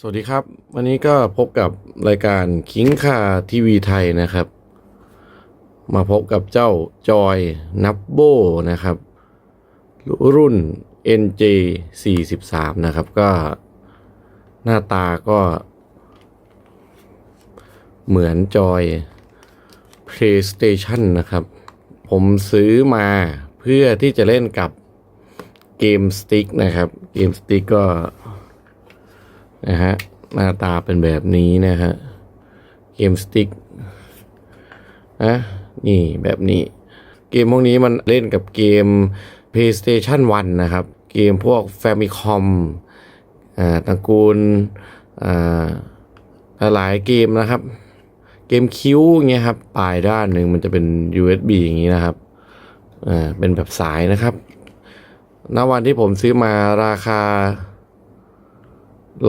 สวัสดีครับ วันนี้ก็พบกับรายการคิงคาทีวีไทยนะครับ มาพบกับเจ้าจอยนับโบนะครับ รุ่น NJ 43นะครับก็หน้าตาก็ เหมือนจอย PlayStation นะครับ ผมซื้อมาเพื่อที่จะเล่นกับเกมสติ๊กนะครับ เกมสติ๊กก็ นะฮะหน้าตาเป็นแบบนี้นะฮะเกมสติ๊กนะนี่แบบนี้ เกมพวกนี้มันเล่นกับเกม PlayStation 1 นะครับ เกมพวก Famicom อ่าตระกูลอ่าหลายเกมนะครับ เกมคิวเงี้ยครับปลายด้านหนึ่งมันจะเป็น USB อย่างนี้นะครับอ่าเป็นแบบสายนะครับณวันที่ผมซื้อมาราคา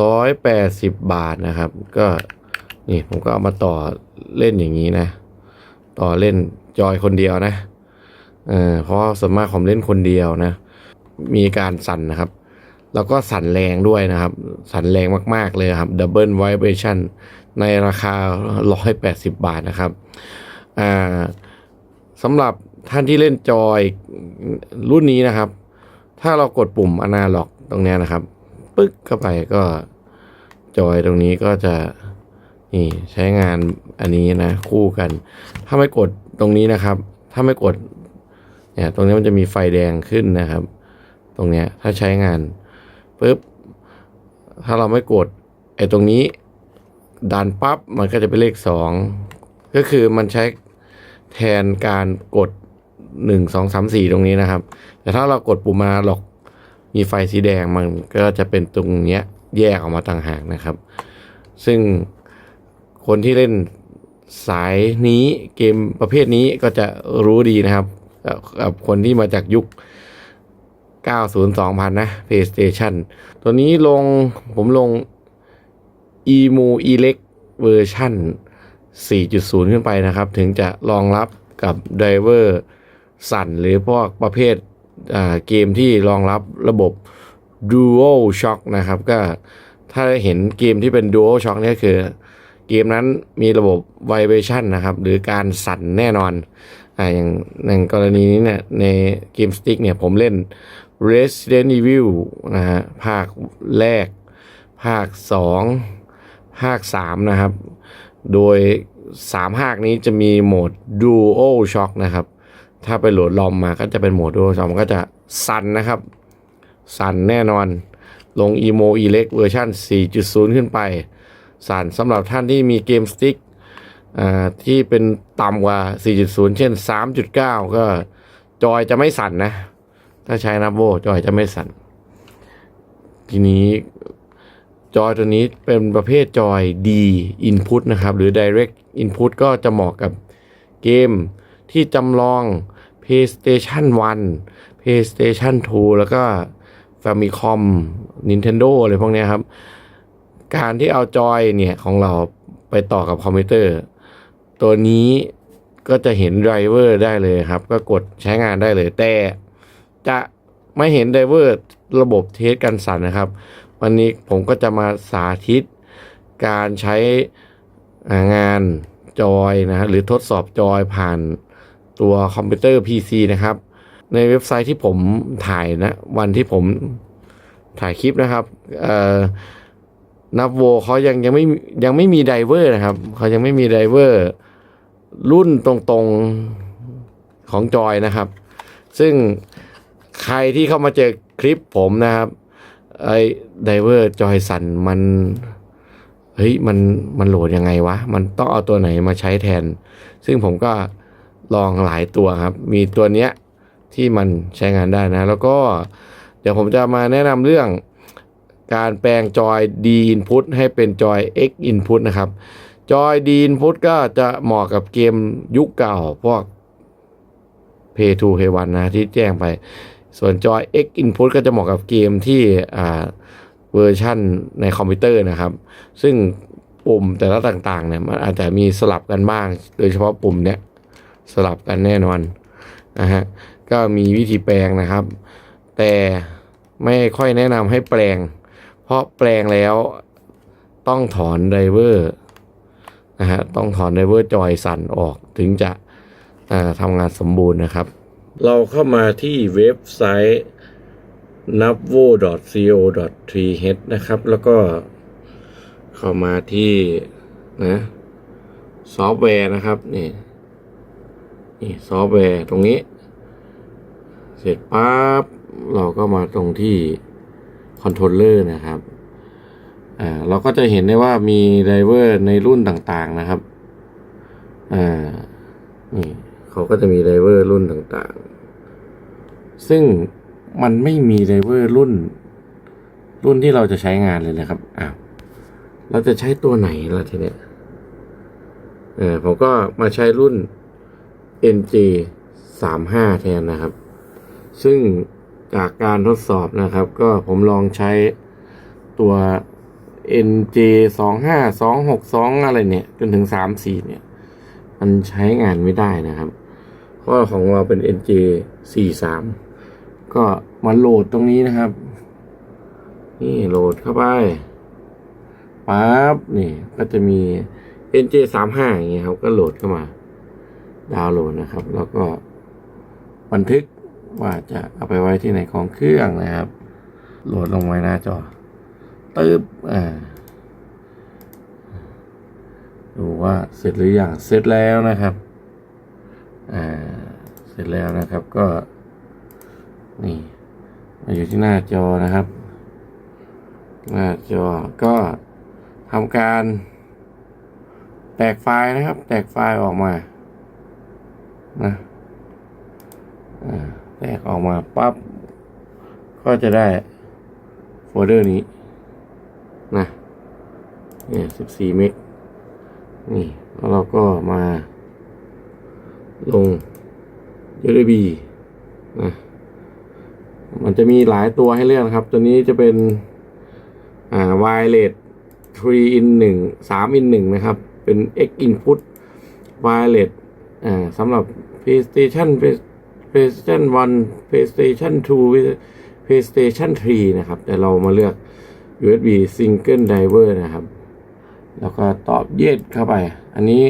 ร้อยแปดสิบบาทนะครับ ก็นี่ผมก็เอามาต่อเล่นอย่างนี้นะ ต่อเล่นจอยคนเดียวนะเออเพราะส่วนมากผมเล่นคนเดียวนะ มีการสั่นนะครับ แล้วก็สั่นแรงด้วยนะครับ สั่นแรงมากๆเลยครับ Double Vibration ในราคา 180 บาทนะครับอ่าสำหรับท่านที่เล่นจอยรุ่นนี้นะครับ ถ้าเรากดปุ่มอนาล็อกตรงนี้นะครับ ปึ๊กเข้าไปก็จอยตรงนี้ก็จะนี่ใช้งานอันนี้นะคู่กัน ถ้าไม่กดตรงนี้นะครับ ถ้าไม่กดเนี่ยตรงนี้มันจะมีไฟแดงขึ้นนะครับ ตรงเนี้ยถ้าใช้งานปึ๊บถ้าเราไม่กดไอ้ตรงนี้ดันปั๊บมันก็จะเป็นเลขสองก็คือมันใช้แทนการกดหนึ่งสองสามสี่ตรงนี้นะครับ แต่ถ้าเรากดปุ่มมาหลอก มีไฟสีแดงมันก็จะเป็นตรงเนี้ยแยกออกมาต่างหากนะครับ ซึ่งคนที่เล่นสายนี้เกมประเภทนี้ก็จะรู้ดีนะครับกับคนที่มาจากยุค 90 2000 นะ PlayStation ตัวนี้ลงผมลง EMU Elect เวอร์ชัน4.0 ขึ้นไปนะครับ ถึงจะรองรับกับไดเวอร์สั่นหรือพวกประเภท เกมที่รองรับระบบ Dual Shock นะครับ ก็ถ้าเห็นเกมที่เป็น Dual Shock นี่คือ เกมนั้นมีระบบ Vibration นะครับ หรือการสั่นแน่นอนอ่าอย่างในกรณีนี้เนี่ยในเกมสติ๊กเนี่ยผมเล่น Resident Evil นะฮะภาคแรก ภาค 2 ภาค 3 นะครับ โดย 3 ภาคนี้จะมีโหมด Dual Shock นะครับ ถ้าไปโหลดลอมมาก็จะเป็นโหมด Dual Shock มันก็จะสั่นนะครับ สั่นแน่นอน ลง Emo Elect เวอร์ชัน4.0 ขึ้นไป สั่นสำหรับท่านที่มีเกมสติ๊กอ่าที่เป็นต่ำกว่า 4.0 เช่น 3.9 ก็จอยจะไม่สั่นนะ ถ้าใช้นับโวจอยจะไม่สั่น ทีนี้จอยตัวนี้เป็นประเภทจอย D Input นะครับ หรือ Direct Input ก็จะเหมาะกับเกม ที่จำลอง PlayStation 1 PlayStation 2 แล้วก็ Famicom Nintendo อะไรพวกนี้ครับ การที่เอาจอยเนี่ยของเราไปต่อกับคอมพิวเตอร์ ตัวนี้ก็จะเห็นไดรเวอร์ได้เลยครับ ก็กดใช้งานได้เลย แต่จะไม่เห็นไดรเวอร์ระบบเทสกันสั่นนะครับ วันนี้ผมก็จะมาสาธิตการใช้งานจอยนะหรือทดสอบจอยผ่าน ตัวคอมพิวเตอร์ PC นะครับ ในเว็บไซต์ที่ผมถ่ายนะวันที่ผมถ่ายคลิปนะครับเอ่อนับโวเขายังยังไม่ยังไม่มีไดเวอร์นะครับเขายังไม่มีไดเวอร์รุ่นตรงๆของจอยนะครับ ซึ่งใครที่เข้ามาเจอคลิปผมนะครับไอไดเวอร์จอยสันมันเฮ้ยมันมันโหลดยังไงวะ มันต้องเอาตัวไหนมาใช้แทน ซึ่งผมก็ ลองหลายตัวครับ มีตัวเนี้ยที่มันใช้งานได้นะ แล้วก็เดี๋ยวผมจะมาแนะนำเรื่องการแปลงจอย D input ให้เป็นจอย X input นะครับ จอย D input ก็จะเหมาะกับเกมยุคเก่าพวก Pay 2 Pay 1นะที่แจ้งไป ส่วนจอย X input ก็จะเหมาะกับเกมที่อ่าเวอร์ชั่นในคอมพิวเตอร์นะครับ ซึ่งปุ่มแต่ละต่างๆเนี่ยมันอาจจะมีสลับกันบ้าง โดยเฉพาะปุ่มเนี้ย สลับกันแน่นอนนะฮะก็มีวิธีแปลงนะครับ แต่ไม่ค่อยแนะนำให้แปลง เพราะแปลงแล้วต้องถอนไดเวอร์นะฮะต้องถอนไดเวอร์จอยสั่นออกถึงจะทำงานสมบูรณ์นะครับ เราเข้ามาที่เว็บไซต์ navvo.co.th นะครับ แล้วก็เข้ามาที่นะซอฟต์แวร์นะครับนี่ นี่ซอฟต์แวร์ตรงนี้ เสร็จปั๊บเราก็มาตรงที่คอนโทรลเลอร์นะครับอ่าเราก็จะเห็นได้ว่ามีไดเวอร์ในรุ่นต่างๆนะครับอ่านี่เขาก็จะมีไดเวอร์รุ่นต่างๆ ซึ่งมันไม่มีไดเวอร์รุ่น รุ่นที่เราจะใช้งานเลยนะครับอ้าวเราจะใช้ตัวไหนล่ะทีเนี้ยเออผมก็มาใช้รุ่น NG 35แทนนะครับ ซึ่งจากการทดสอบนะครับ ก็ผมลองใช้ตัว NG 25 262อะไรเนี่ย จนถึง 34 เนี่ย มันใช้งานไม่ได้นะครับ เพราะของเราเป็น NG 43 ก็มาโหลดตรงนี้นะครับ นี่โหลดเข้าไปปั๊บนี่ก็จะมี NJ 35อย่างเงี้ยครับ ก็โหลดเข้ามา ดาวน์โหลดนะครับ แล้วก็บันทึกว่าจะเอาไปไว้ที่ไหนของเครื่องนะครับ โหลดลงไว้หน้าจอตึ๊บอ่าดูว่าเสร็จหรือยังเสร็จแล้วนะครับอ่าเสร็จแล้วนะครับก็ นี่มาอยู่ที่หน้าจอนะครับ หน้าจอก็ทำการ แตกไฟล์นะครับ แตกไฟล์ออกมา นะแตกออกมาปั๊บ ก็จะได้โฟลเดอร์นี้ นะเนี่ยสิบสี่เมกนี่แล้วเราก็มา ลง USB นะมันจะมีหลายตัวให้เลือกนะครับ ตัวนี้จะเป็น อ่า wireless 3 in 1 3 in 1 นะครับ เป็น X input wireless อ่าสำหรับ PlayStation PlayStation 1 PlayStation 2 PlayStation 3 นะครับ แต่เรามาเลือก USB single driver นะครับ แล้วก็ตอบ yes เข้าไป อันนี้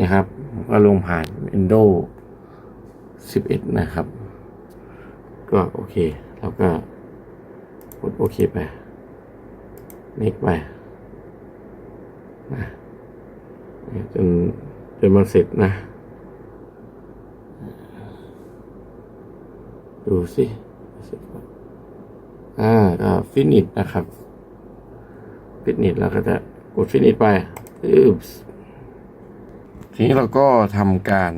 นะครับ ก็ลงผ่าน Windows 11 นะครับ ก็โอเค แล้วก็กดโอเคไปเมกไปนะจนจนมันเสร็จนะ ดูสิอ่าก็ฟินิชนะครับ ฟินิชแล้วก็จะกดฟินิชไปอึบทีนี้เราก็ทำการ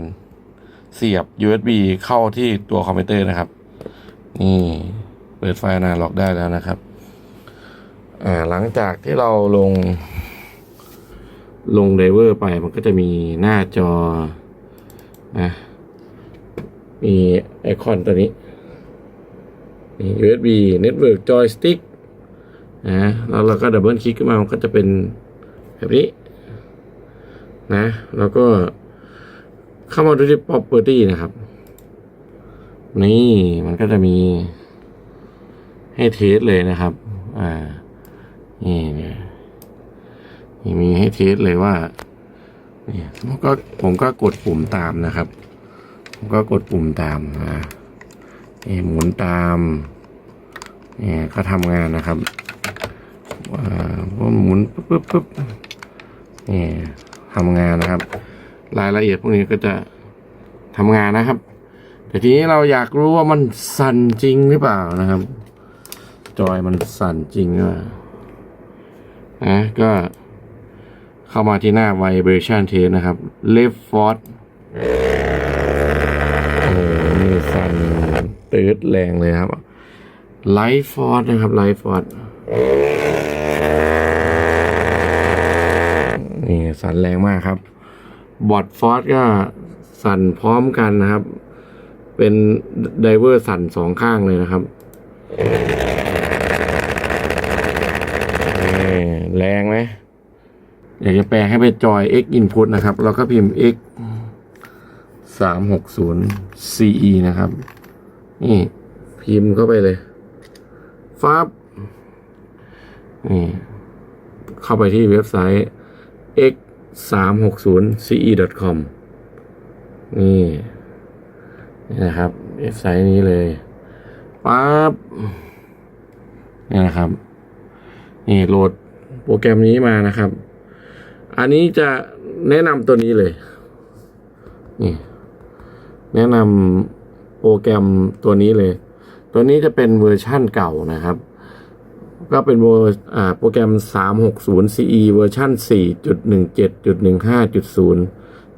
เสียบ USB เข้าที่ตัวคอมพิวเตอร์นะครับ นี่เปิดไฟนาล็อกได้แล้วนะครับอ่าหลังจากที่เราลง ลงไดเวอร์ไปมันก็จะมีหน้าจอนะมีไอคอนตัวนี้ นี่ USB Network Joystick นะแล้วเราก็ดับเบิลคลิกขึ้นมา มันก็จะเป็นแบบนี้ นะ แล้วก็เข้ามาดูที่ property นะครับ นี่มันก็จะมีให้เทสเลยนะครับ อ่า นี่เนี่ยนี่มีให้เทสเลยว่าเนี่ยผมก็ผมก็กดปุ่มตามนะครับ ผมก็กดปุ่มตามอ่า นี่หมุนตามนี่ก็ทำงานนะครับอ่าหมุนปุ๊บปุ๊บปุ๊บนี่ทำงานนะครับ รายละเอียดพวกนี้ก็จะทำงานนะครับ แต่ทีนี้เราอยากรู้ว่ามันสั่นจริงหรือเปล่านะครับ จอยมันสั่นจริงหรือเปล่านะก็เข้ามาที่หน้า vibration test นะครับ left force โอ้โหนี่สั่น ตืดแรงเลยครับ light force นะครับ light force นี่สั่นแรงมากครับบอดฟอร์สก็สั่นพร้อมกันนะครับ เป็นไดเวอร์สั่นสองข้างเลยนะครับ แรงไหมอยากจะแปลให้เป็นจอย x input นะครับเราก็พิมพ์ x สามหกศูนย์ ce นะครับ นี่พิมพ์เข้าไปเลยฟับนี่เข้าไปที่เว็บไซต์ x 3 6 0 ce com นี่นี่นะครับเว็บไซต์นี้เลยปั๊บนี่นะครับ นี่โหลดโปรแกรมนี้มานะครับ อันนี้จะแนะนำตัวนี้เลย นี่ แนะนำ โปรแกรมตัวนี้เลย ตัวนี้จะเป็นเวอร์ชั่นเก่านะครับ ก็เป็นเวอร์โปรแกรม 360 CE เวอร์ชัน4.17.15.0น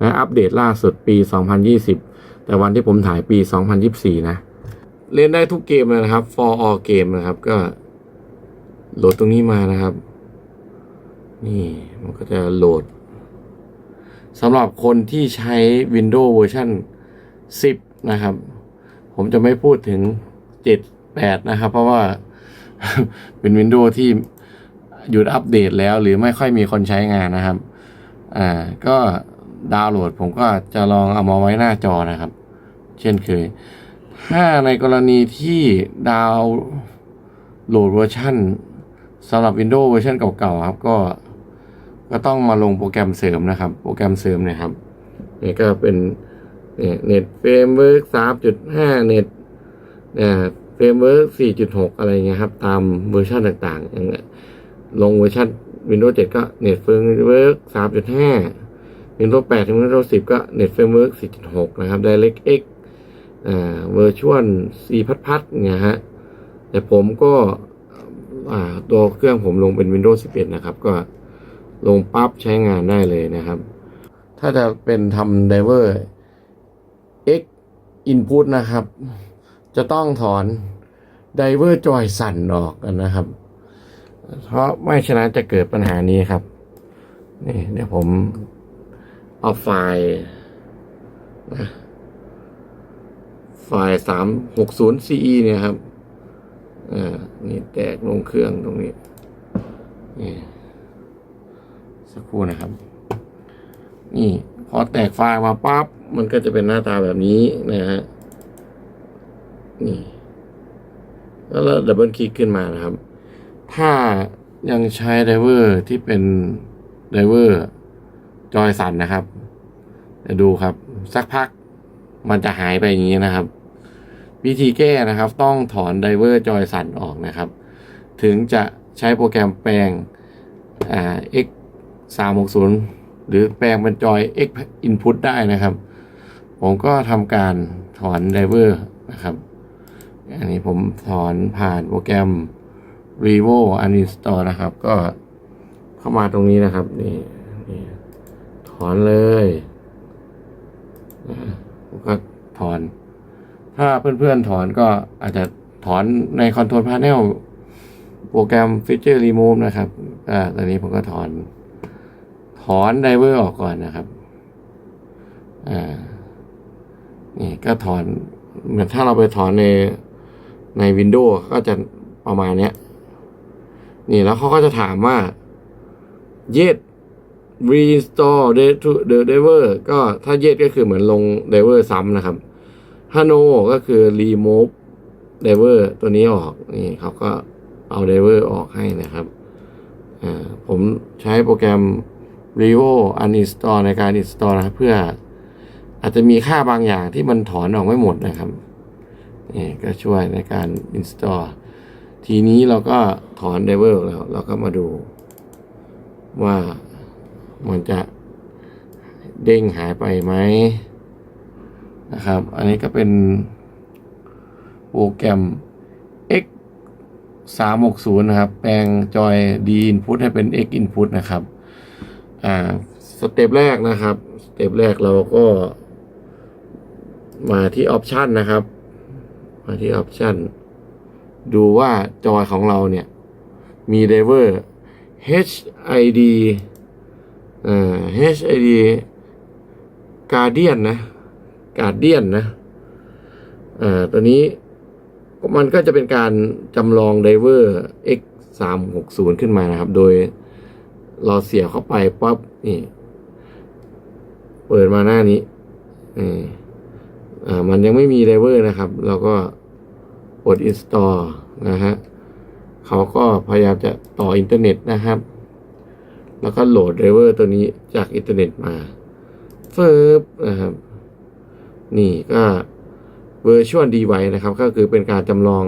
ะอัปเดตล่าสุดปี 2020 แต่วันที่ผมถ่ายปี 2024 นะ เล่นได้ทุกเกมเลยนะครับ for all เกมนะครับ ก็โหลดตรงนี้มานะครับ นี่มันก็จะโหลดสำหรับคนที่ใช้ Windows เวอร์ชัน10 นะครับ ผมจะไม่พูดถึง7 8นะครับ เพราะว่าเป็น Windows ที่หยุดอัปเดตแล้ว หรือไม่ค่อยมีคนใช้งานนะครับ อ่า ก็ดาวน์โหลด ผมก็จะลองเอามาไว้หน้าจอนะครับ เช่นเคย ถ้าในกรณีที่ดาวน์โหลดเวอร์ชันสำหรับ Windows เวอร์ชันเก่าๆครับ ก็ก็ต้องมาลงโปรแกรมเสริมนะครับ โปรแกรมเสริมเนี่ยครับนี่ก็เป็น เน็ตเฟรมเวิร์กสามจุดห้าเน็ตเนี่ยเฟรมเวิร์กสี่จุดหกอะไรเงี้ยครับ ตามเวอร์ชันต่างๆอย่างเงี้ยลงเวอร์ชัน Windows 7 ก็เน็ตเฟรมเวิร์กสามจุดห้า Windows 8 ถึง Windows 10 ก็เน็ตเฟรมเวิร์กสี่จุดหกนะครับ DirectX อ่าเวอร์ชวลซีพัดพัดเนี่ยฮะ แต่ผมก็อ่าตัวเครื่องผมลงเป็น Windows 11 นะครับ ก็ลงปั๊บใช้งานได้เลยนะครับ ถ้าจะเป็นทำ Diver X Input นะครับ จะต้องถอน Diver จอยสั่นออกกันนะครับ เพราะไม่ฉะนั้นจะเกิดปัญหานี้ครับ นี่เดี๋ยวผมเอาไฟล์นะไฟล์สามหกศูนย์ CE เนี่ยครับอ่านี่แตกลงเครื่องตรงนี้ นี่ สักครู่นะครับ นี่ พอแตกไฟล์มาปั๊บมันก็จะเป็นหน้าตาแบบนี้นะฮะนี่แล้วดับเบิลคลิกขึ้นมานะครับ ถ้ายังใช้ไดเวอร์ที่เป็นไดเวอร์จอยสันนะครับเดี๋ยวดูครับ สักพักมันจะหายไปอย่างนี้นะครับ วิธีแก้นะครับ ต้องถอนไดเวอร์จอยสันออกนะครับ ถึงจะใช้โปรแกรมแปลงอ่า x 3 6 0 หรือแปลงเป็นจอย x input ได้นะครับ ผมก็ทำการถอนไดเวอร์นะครับ อันนี้ผมถอนผ่านโปรแกรม revo uninstall นะครับ ก็เข้ามาตรงนี้นะครับ นี่นี่ถอนเลยนะผมก็ถอน ถ้าเพื่อนๆถอนก็อาจจะถอนใน Control Panel โปรแกรม Feature Remove นะครับ อ่า ตอนนี้ผมก็ถอน ถอนไดเวอร์ออกก่อนนะครับ อ่า นี่ก็ถอนเหมือนถ้าเราไปถอนในใน Windows ก็จะประมาณเนี้ย นี่แล้วเขาก็จะถามว่า yet reinstall the to the driver ก็ถ้า yet ก็คือเหมือนลง driver ซ้ำนะครับ ถ้า no ก็คือ remove driver ตัวนี้ออก นี่เขาก็เอา driver ออกให้นะครับ อ่า ผมใช้โปรแกรม revo uninstall ในการ install นะครับเพื่ออาจจะมีค่าบางอย่างที่มันถอนออกไม่หมดนะครับนี่ก็ช่วยในการ install ทีนี้เราก็ถอน driver แล้ว เราก็มาดูว่ามันจะเด้งหายไปไหมนะครับ อันนี้ก็เป็นโปรแกรม x 3 6 0 นะครับ แปลงจอย d input ให้เป็น x input นะครับ อ่า สเต็ปแรกนะครับ สเต็ปแรกเราก็ มาที่ออปชันนะครับ มาที่ออปชันดูว่าจอยของเราเนี่ย มีไดเวอร์ HID อ่า HID Guardian นะ Guardian นะอ่าตัวนี้มันก็จะเป็นการจำลองไดเวอร์ X 3 6 0ขึ้นมานะครับ โดย เราเสียบเข้าไปปั๊บนี่ เปิดมาหน้านี้อ่ามันยังไม่มีไดเวอร์นะครับ เราก็กด install นะฮะเขาก็พยายามจะต่ออินเทอร์เน็ตนะครับ แล้วก็โหลดไดเวอร์ตัวนี้จากอินเทอร์เน็ตมาเฟิบนะครับ นี่ก็ Virtual Device นะครับ ก็คือเป็นการจำลอง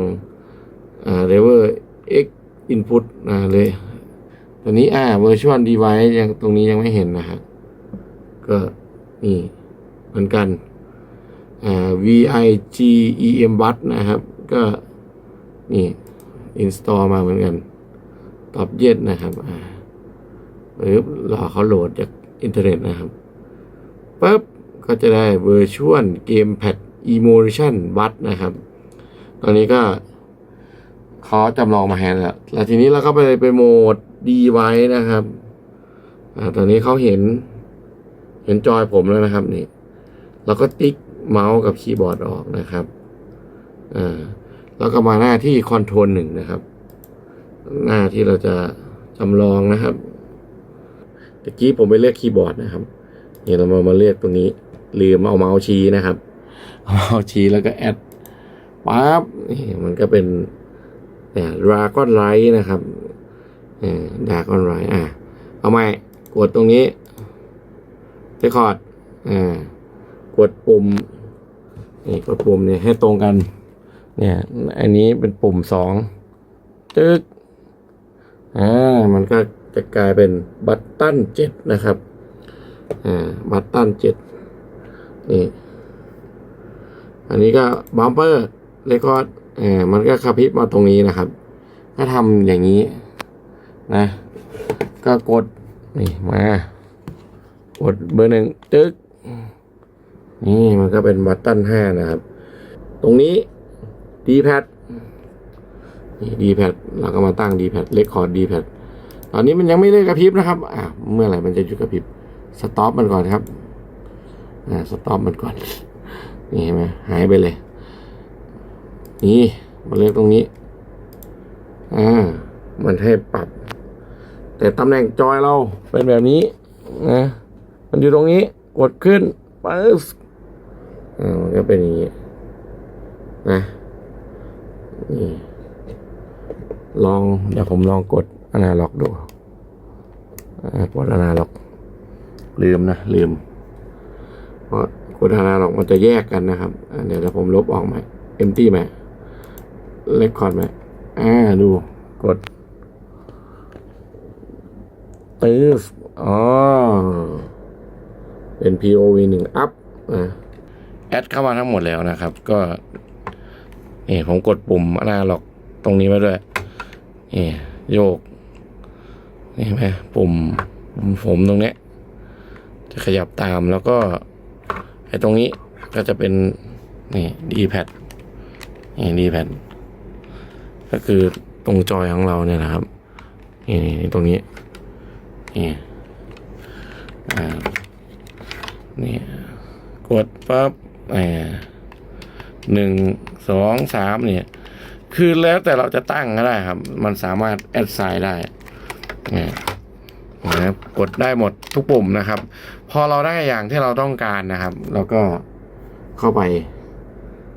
อ่า driver x input นะเลย ตัวนี้อ่า Virtual Device ยังตรงนี้ยังไม่เห็นนะฮะก็นี่เหมือนกันอ่า VIGEM bus นะครับ ก็นี่ install มาเหมือนกัน ตอบเย็ดนะครับอ่าหรือรอเขาโหลดจากอินเทอร์เน็ตนะครับปุ๊บก็จะได้ Virtual Gamepad Emotion Bus นะครับ ตอนนี้ก็ เขาจำลองมาให้แล้วแล้วทีนี้เราก็ไปไปโหมดดีไว้นะครับอ่าตอนนี้เขาเห็น เห็นจอยผมแล้วนะครับนี่เราก็ติ๊กเมาส์กับคีย์บอร์ดออกนะครับอ่าแล้วก็มาหน้าที่คอนโทรลหนึ่งนะครับ หน้าที่เราจะจำลองนะครับตะกี้ผมไปเลือกคีย์บอร์ดนะครับนี่เรามามาเลือกตรงนี้ลืมเอาเมาส์ชี้นะครับ เอาเมาส์ชี้แล้วก็แอดปั๊บนี่มันก็เป็นเนี่ย ดราก้อนไลท์นะครับดราก้อนไลท์อะเอาใหม่กดตรงนี้เรคคอร์ดอ่ากดปุ่มนี่กดปุ่มเนี่ยให้ตรงกัน เนี่ยอันนี้เป็นปุ่มสองตึกอ่ามันก็จะกลายเป็นบัตตันเจ็ดนะครับอ่าบัตตันเจ็ดนี่อันนี้ก็บัมเปอร์เรคคอร์ด เอ่ามันก็กระพริบมาตรงนี้นะครับ ก็ทำอย่างนี้นะ ก็กดนี่มากดเบอร์หนึ่งตึ๊กนี่มันก็เป็นบัตตันห้านะครับ ตรงนี้ดีแพดนี่ดีแพดเราก็มาตั้งดีแพดเรคคอร์ดดีแพดตอนนี้มันยังไม่เลิกกระพริบนะครับ อ่าเมื่อไหร่มันจะหยุดกระพริบสต็อปมันก่อนครับ อ่าสต็อปมันก่อน นี่เห็นไหมหายไปเลย นี่มาเลือกตรงนี้อ่ามันให้ปรับ แต่ตำแหน่งจอยเราเป็นแบบนี้นะมันอยู่ตรงนี้กดขึ้นปึ๊บอ่ามันก็เป็นอย่างนี้นะนี่ลองเดี๋ยวผมลองกดอนาล็อกดูอ่ากดอนาล็อก ลืมนะ ลืมเพราะกดอนาล็อกมันจะแยกกันนะครับเดี๋ยวเดี๋ยวผมลบออกใหม่เอมตี้ไหม เล็กคอร์ดไหมอ่าดูกดตื้ออ๋อ เป็น POV หนึ่งอัพนะแอดเข้ามาทั้งหมดแล้วนะครับ ก็นี่ผมกดปุ่มอนาล็อกตรงนี้มาด้วยนี่โยก นี่ไหมปุ่มปุ่มผมตรงเนี้ย จะขยับตามแล้วก็ไอ้ตรงนี้ก็จะเป็น นี่ดีแพดนี่ดีแพด ก็คือตรงจอยของเราเนี่ยนะครับนี่นี่ตรงนี้นี่นี่กดปั๊บอ่าหนึ่งสองสามเนี่ย คือแล้วแต่เราจะตั้งก็ได้ครับ มันสามารถแอดไซน์ได้นี่นะครับกดได้หมดทุกปุ่มนะครับ พอเราได้อย่างที่เราต้องการนะครับแล้วก็เข้าไป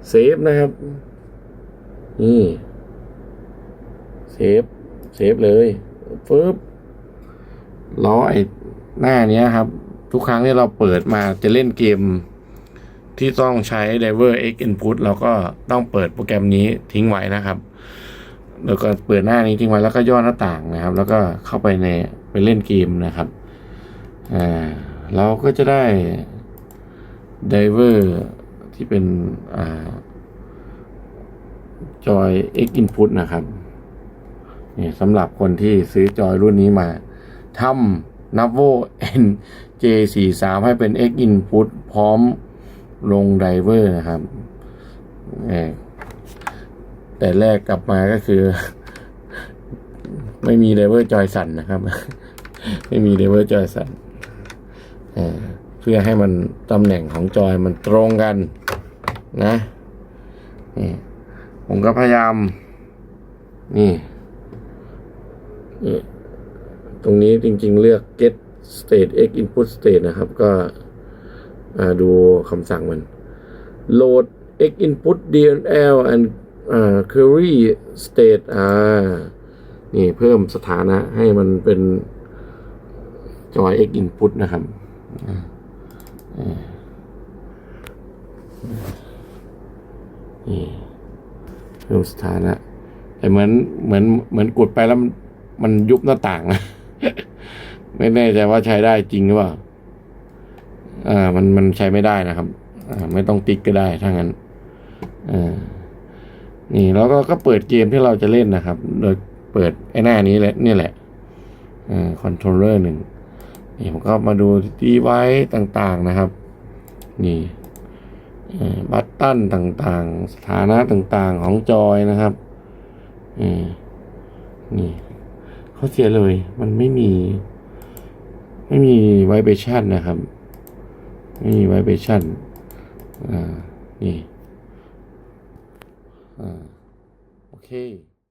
เซฟนะครับนี่ เซฟเซฟเลยฟึบล้อไอ้หน้าเนี้ยครับ ทุกครั้งที่เราเปิดมาจะเล่นเกม ที่ต้องใช้ Diver X Input เราก็ต้องเปิดโปรแกรมนี้ทิ้งไว้นะครับ แล้วก็เปิดหน้านี้ทิ้งไว้แล้วก็ย่อหน้าต่างนะครับ แล้วก็เข้าไปในไปเล่นเกมนะครับอ่าเราก็จะได้ Diver ที่เป็นอ่าจอย X Input นะครับ นี่สำหรับคนที่ซื้อจอยรุ่นนี้มาทำ Navo NJ43 ให้เป็น X Input พร้อมลงไดเวอร์นะครับ แต่แรกกลับมาก็คือ ไม่มีไดเวอร์จอยสันนะครับ ไม่มีไดเวอร์จอยสันเอ่อเพื่อให้มันตำแหน่งของจอยมันตรงกันนะนี่ผมก็พยายาม นี่ นี่ตรงนี้จริงๆเลือก get state x input state นะครับ ก็ดูคำสั่งมัน load x input dll and query state อ่านี่เพิ่มสถานะให้มันเป็นจอย X Input นะครับอ่าอ่านี่ดูสถานะแต่เหมือนเหมือนเหมือนกดไปแล้วมัน มันยุบหน้าต่างนะไม่แน่ใจว่าใช้ได้จริงหรือเปล่าอ่า มันมันใช้ไม่ได้นะครับ อ่า ไม่ต้องติ๊กก็ได้ถ้างั้นอ่านี่แล้วก็ก็เปิดเกมที่เราจะเล่นนะครับ โดยเปิดไอ้หน้านี้แหละนี่แหละอ่าคอนโทรลเลอร์หนึ่งนี่ผมก็มาดูดีไว้ต่างๆนะครับ นี่บัตตันต่างๆ สถานะต่างๆของจอยนะครับอนี่ เขาเสียเลย มันไม่มี ไม่มีไวเบชั่นนะครับ ไม่มีไวเบชั่นอ่า นี่ อ่า โอเค